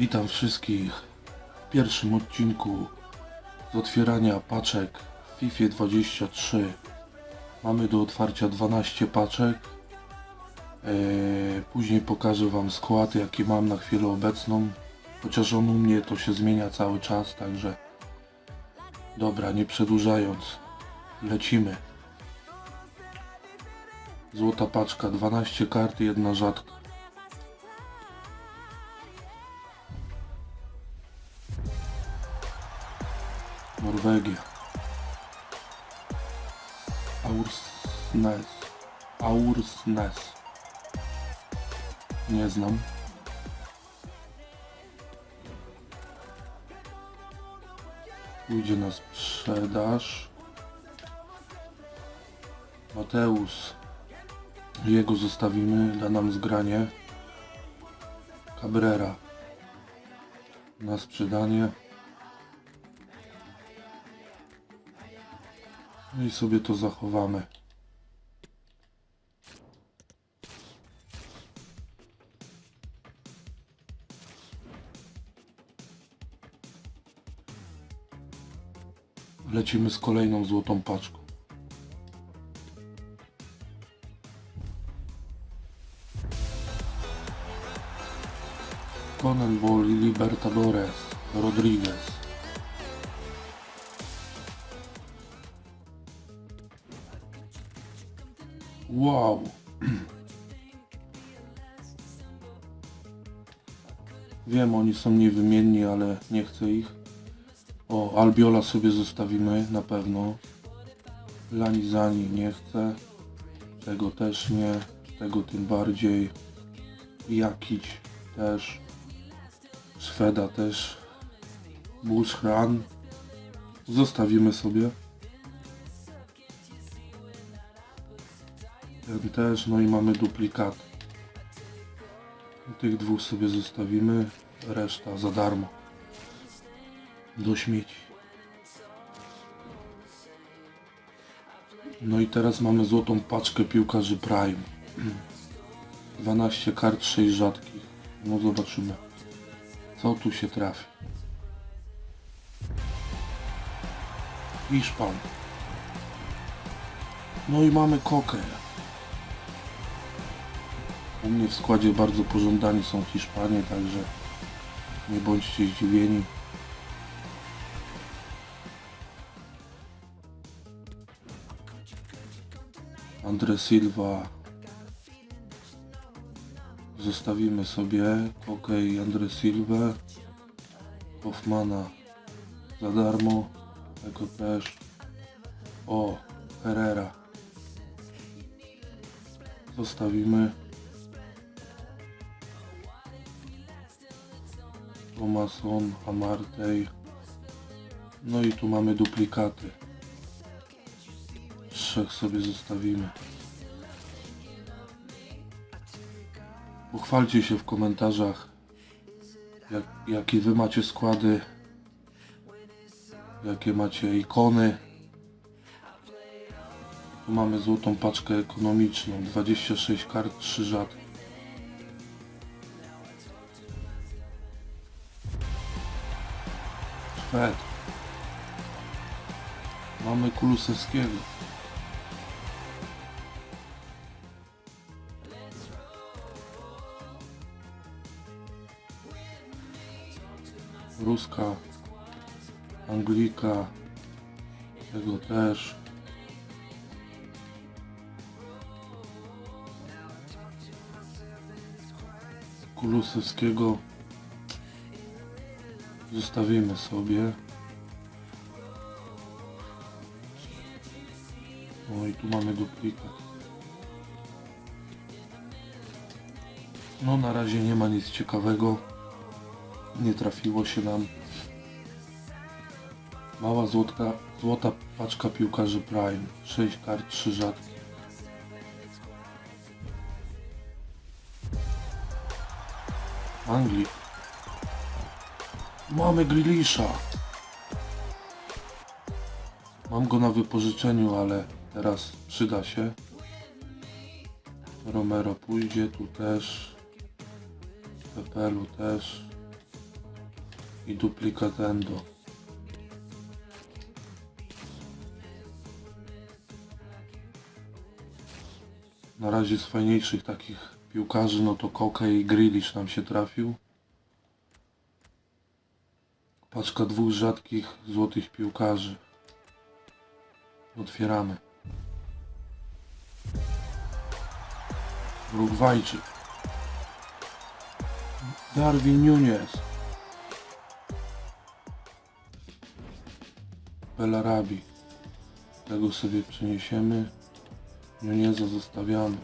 Witam wszystkich w pierwszym odcinku z otwierania paczek w FIFA 23. Mamy do otwarcia 12 paczek. Eee, później pokażę Wam skład jaki mam na chwilę obecną. Chociaż on u mnie to się zmienia cały czas, także dobra, nie przedłużając, lecimy. Złota paczka, 12 kart, jedna rzadka. Norwegia. Aursnes. Aursnes. Nie znam. Pójdzie na sprzedaż. Mateusz. Jego zostawimy, da nam zgranie. Cabrera. Na sprzedanie. I sobie to zachowamy. Lecimy z kolejną złotą paczką. Conenball i Libertadores Rodriguez. Wow. Wiem, oni są niewymienni, ale nie chcę ich. O, Albiola sobie zostawimy na pewno. Lanizani nie chcę. Tego też nie. Tego tym bardziej. Jakić też. Szweda też. Bushran. Zostawimy sobie. Ten też, no i mamy duplikat. Tych dwóch sobie zostawimy, reszta za darmo. Do śmieci. No i teraz mamy złotą paczkę piłkarzy Prime. 12 kart, 6 rzadkich. No zobaczymy, co tu się trafi. Hiszpan. No i mamy kokę. U mnie w składzie bardzo pożądani są Hiszpanie, także nie bądźcie zdziwieni. Andre Silva. Zostawimy sobie i Andre Silva. Hoffmana za darmo. Tego też. O, Herrera. Zostawimy. Thomason, Amartey. No i tu mamy duplikaty. Trzech sobie zostawimy. Pochwalcie się w komentarzach, jak, jakie wy macie składy, jakie macie ikony. Tu mamy złotą paczkę ekonomiczną, 26 kart, 3 rzadkie. Szwed. Mamy Kulusewskiego. Ruska. Anglika. Tego też. Kulusewskiego Zostawimy sobie. O i tu mamy duplikat. No na razie nie ma nic ciekawego. Nie trafiło się nam. Mała złotka, złota paczka piłkarzy Prime. 6 kart, 3 rzadkie. Anglik. Mamy Grilisza. Mam go na wypożyczeniu, ale teraz przyda się. Romero pójdzie, tu też. Pepelu też. i duplikat Endo. Na razie z fajniejszych takich piłkarzy, no to Koke i Grealish nam się trafił. Paczka dwóch rzadkich złotych piłkarzy. Otwieramy. Urugwajczyk. Darwin Nunez. Belarabi. Tego sobie przeniesiemy. Nuneza zostawiamy.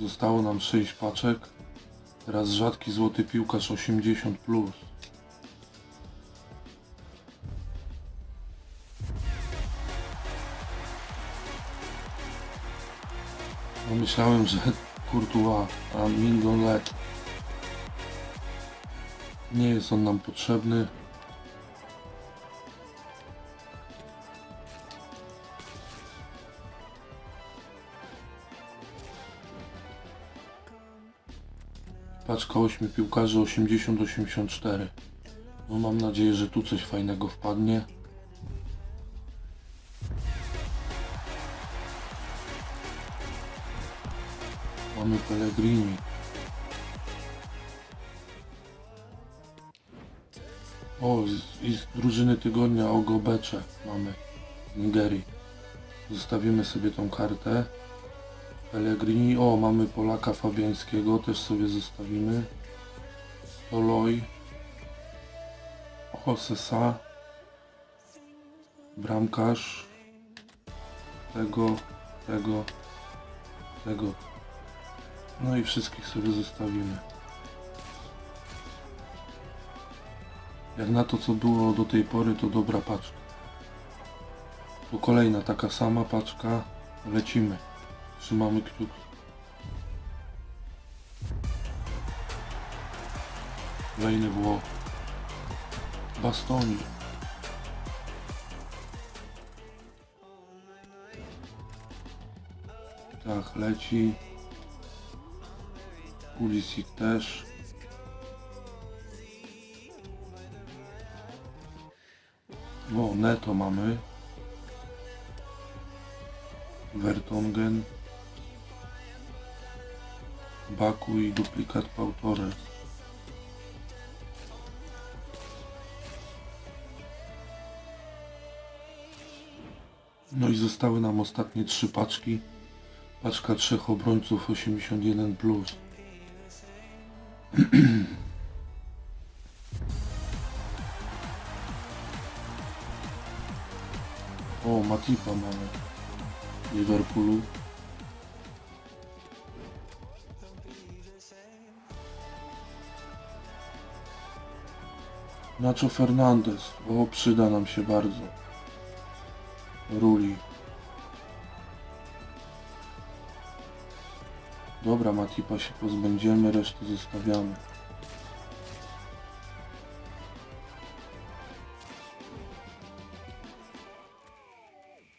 Zostało nam 6 paczek. Teraz rzadki złoty piłkarz 80+. Plus. Myślałem, że Courtois, a Mingolet. Nie jest on nam potrzebny. Paczka 8 piłkarzy 80-84. No mam nadzieję, że tu coś fajnego wpadnie. Mamy Pellegrini. O, z, i z drużyny tygodnia Ogobecze mamy z Nigerii. Zostawimy sobie tą kartę. Pellegrini, o mamy Polaka Fabiańskiego, też sobie zostawimy. Toloi. Osesa. Bramkarz. Tego, tego, tego. No i wszystkich sobie zostawimy. Jak na to co było do tej pory to dobra paczka. Tu kolejna taka sama paczka. Lecimy. Trzymamy kciuki. Kolejny Włoch. Bastoni. Tak, leci. Pulisic też. O, Neto mamy. Vertonghen. Baku i duplikat Pau Torres. No i zostały nam ostatnie trzy paczki. Paczka trzech obrońców 81+. Plus. O, Matipa mamy. Liverpoolu. Nacho Fernandez. O, przyda nam się bardzo. Ruli. Dobra, Matipa się pozbędziemy, resztę zostawiamy.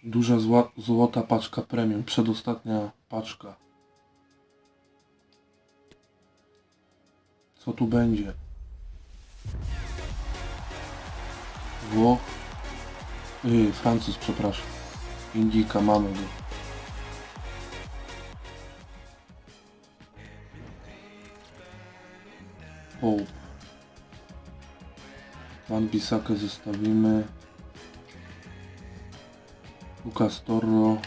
Duża złota paczka premium, przedostatnia paczka. Co tu będzie? Włoch. Yy, Francuz, przepraszam. Indika, mamy go. Pope. Van Bisakę zostawimy. Lucas Torro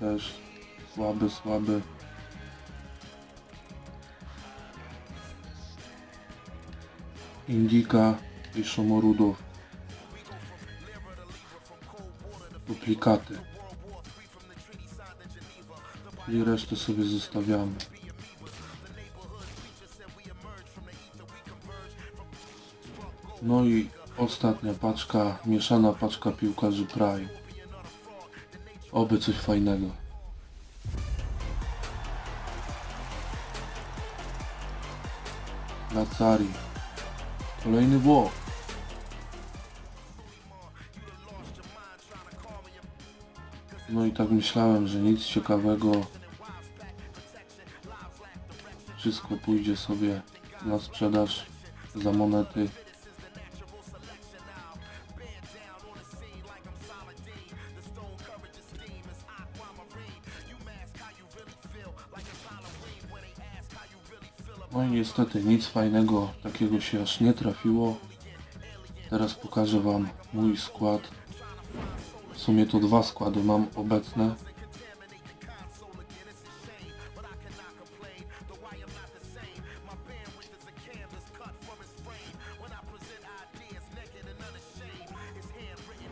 też słaby, słaby. Indika i Szomorudow. Duplikaty. I resztę sobie zostawiamy. No i ostatnia paczka, mieszana paczka piłkarzy Prime. Oby coś fajnego. Lacari. Kolejny Włoch. No i tak myślałem, że nic ciekawego. Wszystko pójdzie sobie na sprzedaż za monety. No i niestety nic fajnego takiego się aż nie trafiło. Teraz pokażę Wam mój skład. Sumie to dwa składy mam obecne.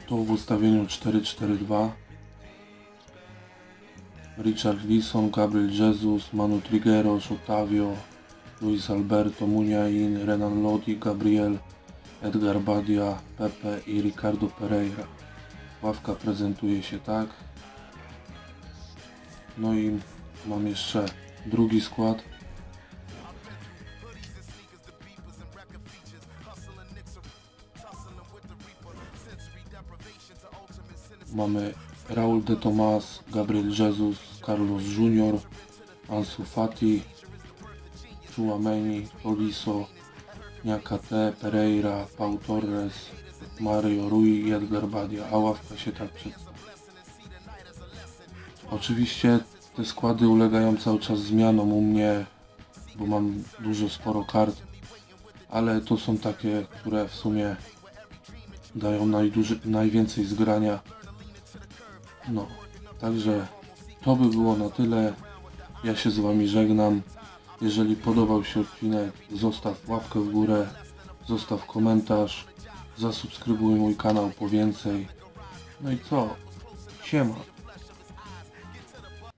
To w ustawieniu 4-4-2. Richard Lisson, Gabriel Jesus, Manu Trigueros, Otavio, Luis Alberto, Muniain, Renan Lodi, Gabriel, Edgar Badia, Pepe i Ricardo Pereira. Ławka prezentuje się tak. No i mam jeszcze drugi skład. Mamy Raul de Tomas, Gabriel Jesus, Carlos Junior, Ansu Fati, Chouameni, Oliso, Niakate, Pereira, Pau Torres, Mario Rui i Edgar Badia, a ławka się tak przedstawia. Oczywiście te składy ulegają cały czas zmianom u mnie, bo mam dużo sporo kart, ale to są takie, które w sumie dają najduży, najwięcej zgrania. No, także to by było na tyle. Ja się z Wami żegnam. Jeżeli podobał się odcinek, zostaw łapkę w górę, zostaw komentarz, zasubskrybuj mój kanał po więcej. No i co? Siema.